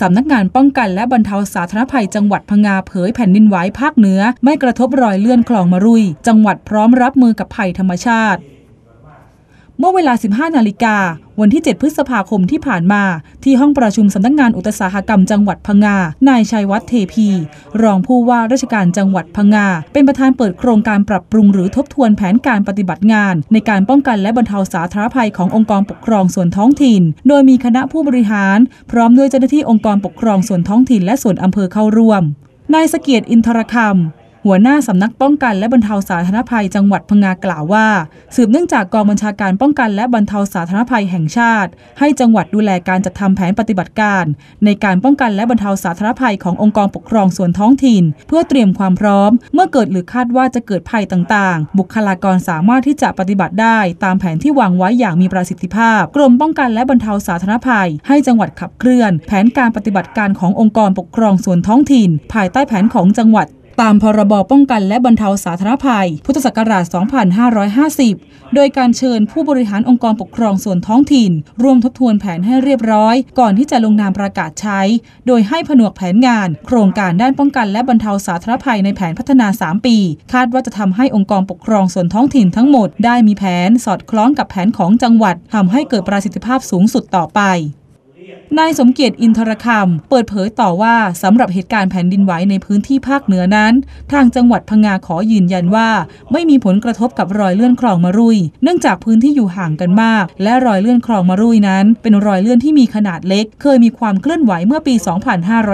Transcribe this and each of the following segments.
สำนักงานป้องกันและบรรเทาสาธารณภัยจังหวัดพังงาเผยแผ่นดินไหวภาคเหนือ ไม่กระทบรอยเลื่อนคลองมะรุย จังหวัดพร้อมรับมือกับภัยธรรมชาติ เมื่อเวลา 15 นาฬิกา วันที่ 7 พฤษภาคมที่ผ่านมา ที่ห้องประชุมสำนักงานอุตสาหกรรมจังหวัดพังงา นายชัยวัฒน์เทพี รองผู้ว่าราชการจังหวัดพังงา เป็นประธานเปิดโครงการปรับปรุงหรือทบทวนแผนการปฏิบัติงาน ในการป้องกันและบรรเทาสาธารณภัยขององค์กรปกครองส่วนท้องถิ่น โดยมีคณะผู้บริหาร พร้อมด้วยเจ้าหน้าที่องค์กรปกครองส่วนท้องถิ่นและส่วนอำเภอเข้าร่วมนายสเกียรติอินทรคำ หัวหน้าสำนักป้องกันและบรรเทาสาธารณภัยจังหวัดพังงากล่าวว่า สืบเนื่องจากกองบัญชาการป้องกันและบรรเทาสาธารณภัยแห่งชาติ ให้จังหวัดดูแลการจัดทำแผนปฏิบัติการ ในการป้องกันและบรรเทาสาธารณภัยขององค์กรปกครองส่วนท้องถิ่น เพื่อเตรียมความพร้อม เมื่อเกิดหรือคาดว่าจะเกิดภัยต่างๆ บุคลากรสามารถที่จะปฏิบัติได้ ตามแผนที่วางไว้อย่างมีประสิทธิภาพ กรมป้องกันและบรรเทาสาธารณภัย ให้จังหวัดขับเคลื่อน แผนการปฏิบัติการขององค์กรปกครองส่วนท้องถิ่น ภายใต้แผนของจังหวัด ตามพรบป้องกันและบรรเทาสาธารณภัย พุทธศักราช 2550 โดยการเชิญผู้บริหารองค์กรปกครองส่วนท้องถิ่น ร่วมทบทวนแผนให้เรียบร้อย ก่อนที่จะลงนามประกาศใช้ โดยให้ผนวกแผนงาน โครงการด้านป้องกันและบรรเทาสาธารณภัยในแผนพัฒนา 3 ปี คาดว่าจะทำให้องค์กรปกครองส่วนท้องถิ่นทั้งหมดได้มีแผนสอดคล้องกับแผนของจังหวัดทำให้เกิดประสิทธิภาพสูงสุดต่อไป นายสมเกียรติอินทรคำเปิดเผยต่อว่าสำหรับเหตุการณ์แผ่นดินไหวในพื้นที่ภาคเหนือนั้น ทางจังหวัดพังงาขอยืนยันว่า ไม่มีผลกระทบกับรอยเลื่อนคลองมะรุย เนื่องจากพื้นที่อยู่ห่างกันมาก และรอยเลื่อนคลองมะรุยนั้น เป็นรอยเลื่อนที่มีขนาดเล็ก เคยมีความเคลื่อนไหวเมื่อปี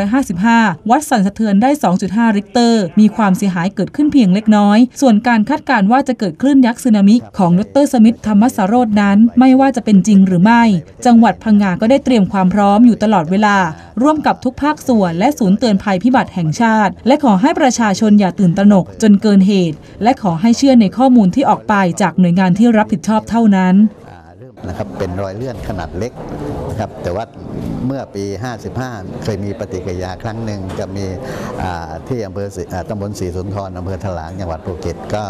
2555 วัดสั่นสะเทือนได้ 2.5 ริกเตอร์ มีความเสียหายเกิดขึ้นเพียงเล็กน้อย ส่วนการคาดการณ์ว่าจะเกิดคลื่นยักษ์สึนามิของดรสมิธธรรมสโรจน์นั้น ไม่ว่าจะเป็นจริงหรือไม่ จังหวัดพังงาก็ได้เตรียมความพร้อม้อมอยู่ตลอดเวลา ร่วมกับทุกภาคส่วนและศูนย์เตือนภัยพิบัติแห่งชาติ และขอให้ประชาชนอย่าตื่นตระหนกจนเกินเหตุ และขอให้เชื่อในข้อมูลที่ออกไปจากหน่วยงานที่รับผิดชอบเท่านั้น นะครับเป็นรอยเลื่อนขนาดเล็กนะครับแต่ว่าเมื่อปี 55 เคยมีปฏิกิริยาครั้งหนึ่งจะมีที่อำเภอศรีอ่าตำบลศรีสุนทรอำเภอถลางจังหวัดภูเก็ตก็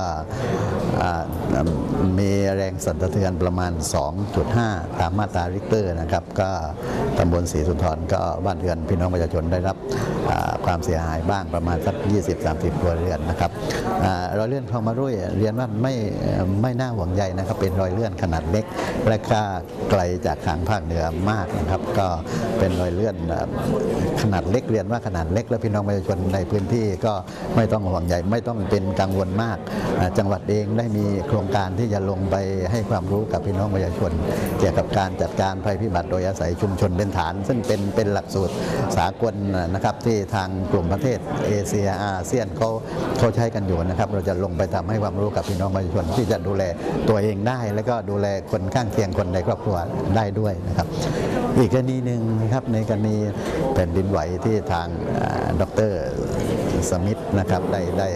มีแรงสั่นสะเทือนประมาณ 2.5 ตามมาตราริกเตอร์นะครับ ก็ตำบลศรีสุนทรก็บ้านเรือนพี่น้องประชาชนได้รับความเสียหายบ้างประมาณสัก 20-30 ครัวเรือนนะครับอรอยเลื่อนคลองมะรุ่ยเรียนว่าไม่ไม่น่าห่วงใยนะครับเป็นรอยเลื่อนขนาดเล็กและก็ไกลจากทางภาคเหนือมากนะครับ ก็เป็นรอยเลื่อนขนาดเล็กเรียนว่าขนาดเล็ก และพี่น้องประชาชนในพื้นที่ก็ไม่ต้องห่วงใยไม่ต้องเป็นกังวลมาก จังหวัดเองได้มีโครงการที่จะลงไปให้ความรู้กับพี่น้องประชาชน เกี่ยวกับการจัดการภัยพิบัติโดยอาศัยชุมชนเป็นฐาน ซึ่งเป็นเป็นหลักสูตรสากลนะครับที่ทางกลุ่มประเทศเอเชียอาเซียนเขาเขาใช้กันอยู่นะครับ เราจะลงไปทำให้ความรู้กับพี่น้องประชาชนที่จะดูแลตัวเองได้ แล้วก็ดูแลคนข้างเคียงคนในครอบครัวได้ด้วยนะครับ อีกกรณีหนึ่งนะครับในกรณีแผ่นดินไหวที่ทางดรสมิธนะครับได้ได้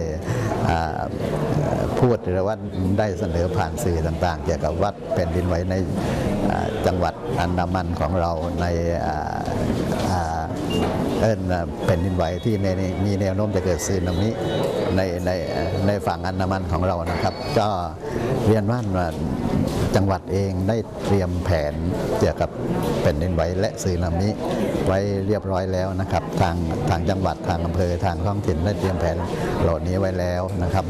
พูดหรือว่าได้เสนอผ่านสื่อต่างๆ เกี่ยวกับวัดแผ่นดินไหวในจังหวัดอันดามันของเราในอ่อเอิ้นแผ่นดินไหวที่มีมีแนวโน้มจะเกิดซึนามิในในในฝั่งอันดามันของเรานะครับ ก็เรียนว่า จังหวัดเองได้เตรียมแผนเกี่ยวกับแผ่นดินไหวและสึนามิไว้เรียบร้อยแล้วนะครับ ทางทางจังหวัดทางอำเภอทางท้องถิ่นได้เตรียมแผนเหล่านี้ไว้แล้วนะครับ